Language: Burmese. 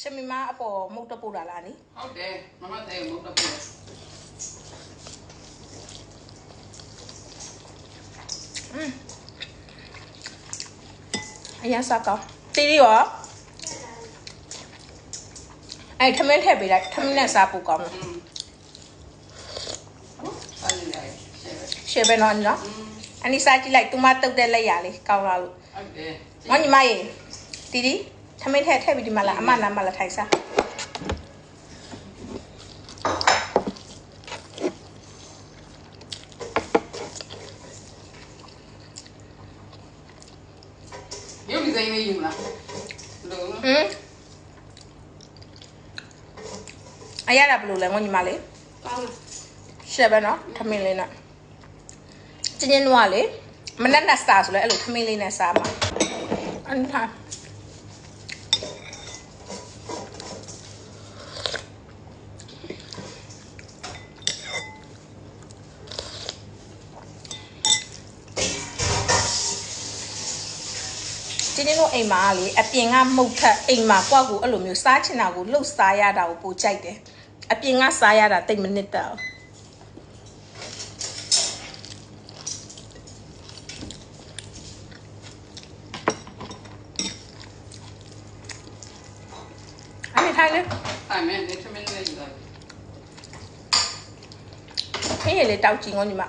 ရှမီမအပေါ်မုတ်တပို့တာလားနိဟုတ်တယ်မမတဲမုတ်တပို့อืมအရင်စားကောင်းတီးရောအဲထမင်းထည့်ပေးလိုက်ထမင်းနဲ့စားပို့ကောင်းမယ်ရှေ့ပဲနော်နော်အနိစားကြည့်လိုက်သူမတုတ်တဲ့လက်ရလေးကောင်းလားလို့ဟုတ်တယ်ငါညီမရေတီးတီး ထမင်းထည့်ထည့်ပြီးဒီမှာလာအမနာမလာထိုင်စားရုပ်ဒီဇိုင်းလေးယူမလားလို့ဟမ်အရတာဘယ်လိုလဲငေါညီမလေးကောင်းရှယ်ပဲနော်ထမင်းလေးနဲ့ကျင်းကျင်းတော့လေမနက်နဲ့စားဆိုလဲအဲ့လိုထမင်းလေးနဲ့စားမှာအန်ထား ကျင်းကျင်းတို့အိမ်မှာကလေအပြင်ကမှုတ်ထက်အိမ်မှာကွက်ကိုအဲ့လိုမျိုးစားချင်တာကိုလှုပ်စားရတာကိုပိုကြိုက်တယ်အပြင်ကစားရတာတိတ်မနစ်တော့ဘူးအဲ့ဒီထိုင်လေအဲ့မဲ့နေထမင်းလေးယူလိုက်ခင်းရလေတောက်ကြည့်ငေါညီမ